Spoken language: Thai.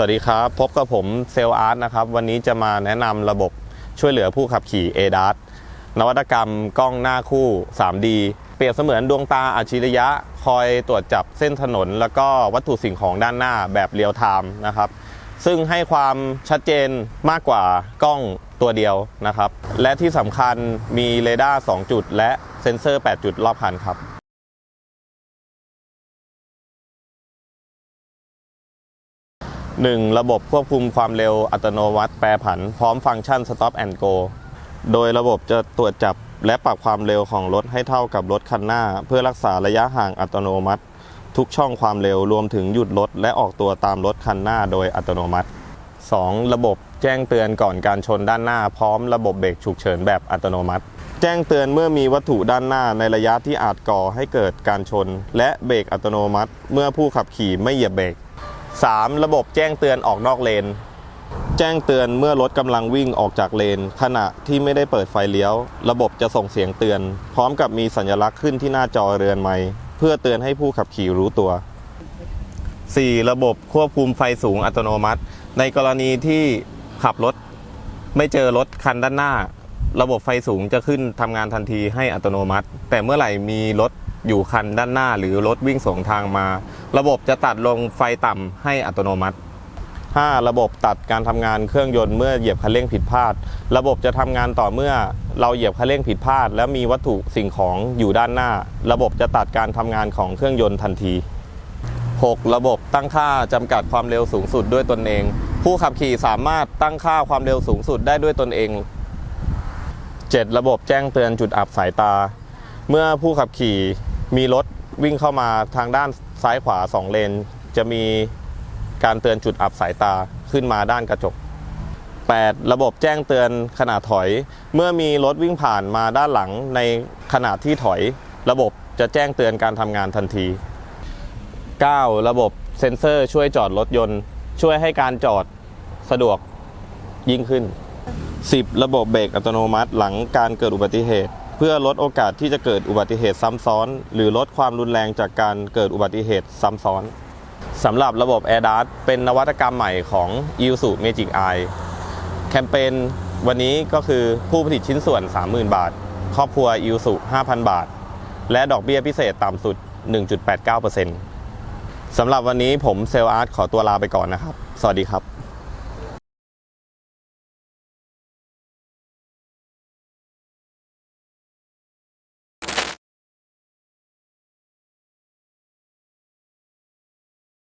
สวัสดีครับ พบกับผมเซลอาร์ตนะครับ วันนี้จะมาแนะนำระบบช่วยเหลือผู้ขับขี่ a d a s นวัตกรรมกล้องหน้าคู่ 3D เปรียบเสมือนดวงตาอัจฉริยะ คอยตรวจจับเส้นถนน แล้วก็วัตถุสิ่งของด้านหน้าแบบเรียลไทม์นะครับ ซึ่งให้ความชัดเจนมากกว่ากล้องตัวเดียวนะครับ และที่สำคัญมีเรดาร์ 2 จุด และเซ็นเซอร์ 8 จุดรอบคันครับ 1. ระบบควบคุมความเร็วอัตโนมัติแปรผัน พร้อมฟังก์ชัน Stop and Go โดยระบบจะตรวจจับและปรับความเร็วของรถให้เท่ากับรถคันหน้า เพื่อรักษาระยะห่างอัตโนมัติ ทุกช่องความเร็วรวมถึงหยุดรถและออกตัวตามรถคันหน้าโดยอัตโนมัติ 2. ระบบแจ้งเตือนก่อนการชนด้านหน้า พร้อมระบบเบรกฉุกเฉินแบบอัตโนมัติ แจ้งเตือนเมื่อมีวัตถุด้านหน้าในระยะที่อาจก่อให้เกิดการชน และเบรกอัตโนมัติ เมื่อผู้ขับขี่ไม่เหยียบเบรก 3. ระบบแจ้งเตือนออกนอกเลน แจ้งเตือนเมื่อรถกำลังวิ่งออกจากเลน ขณะที่ไม่ได้เปิดไฟเลี้ยว ระบบจะส่งเสียงเตือน พร้อมกับมีสัญลักษณ์ขึ้นที่หน้าจอเรือนไม้เพื่อเตือนให้ผู้ขับขี่รู้ตัว 4. ระบบควบคุมไฟสูงอัตโนมัติ ในกรณีที่ขับรถไม่เจอรถคันด้านหน้า ระบบไฟสูงจะขึ้นทำงานทันทีให้อัตโนมัติ แต่เมื่อไหร่มีรถ อยู่คันด้านหน้าหรือรถวิ่งสองทางมา ระบบจะตัดลงไฟต่ำให้อัตโนมัติ 5. ระบบตัดการทำงานเครื่องยนต์เมื่อเหยียบคันเร่งผิดพลาด ระบบจะทำงานต่อเมื่อเราเหยียบคันเร่งผิดพลาด และมีวัตถุสิ่งของอยู่ด้านหน้า ระบบจะตัดการทำงานของเครื่องยนต์ทันที 6. ระบบตั้งค่าจำกัดความเร็วสูงสุดด้วยตนเอง ผู้ขับขี่สามารถตั้งค่าความเร็วสูงสุดได้ด้วยตนเอง 7. ระบบแจ้งเตือนจุดอับสายตา เมื่อผู้ขับขี่ มีรถวิ่งเข้ามาทางด้านซ้ายขวา 2 เลน จะมีการเตือนจุดอับสายตาขึ้นมาด้านกระจก 8. ระบบแจ้งเตือนขณะถอย เมื่อมีรถวิ่งผ่านมาด้านหลังในขณะที่ถอย ระบบจะแจ้งเตือนการทำงานทันที 9. ระบบเซ็นเซอร์ช่วยจอดรถยนต์ ช่วยให้การจอดสะดวกยิ่งขึ้น 10. ระบบเบรกอัตโนมัติหลังการเกิดอุบัติเหตุ เพื่อลดโอกาสที่จะเกิดอุบัติเหตุซ้ำซ้อน หรือลดความรุนแรงจากการเกิดอุบัติเหตุซ้ำซ้อนสำหรับระบบ a i r d a s เป็นนวัตกรรมใหม่ของ i s u Magic Eye แคมเปญวันนี้ก็คือผู้ผลิตชิ้นส่วน 30,000 บาท ครอบครัว i s u 5,000 บาท และดอกเบี้ยพิเศษต่ำสุด 1.89%สำหรับวันนี้ผมเซลอาร์ตขอตัวลาไปก่อนนะครับ สวัสดีครับ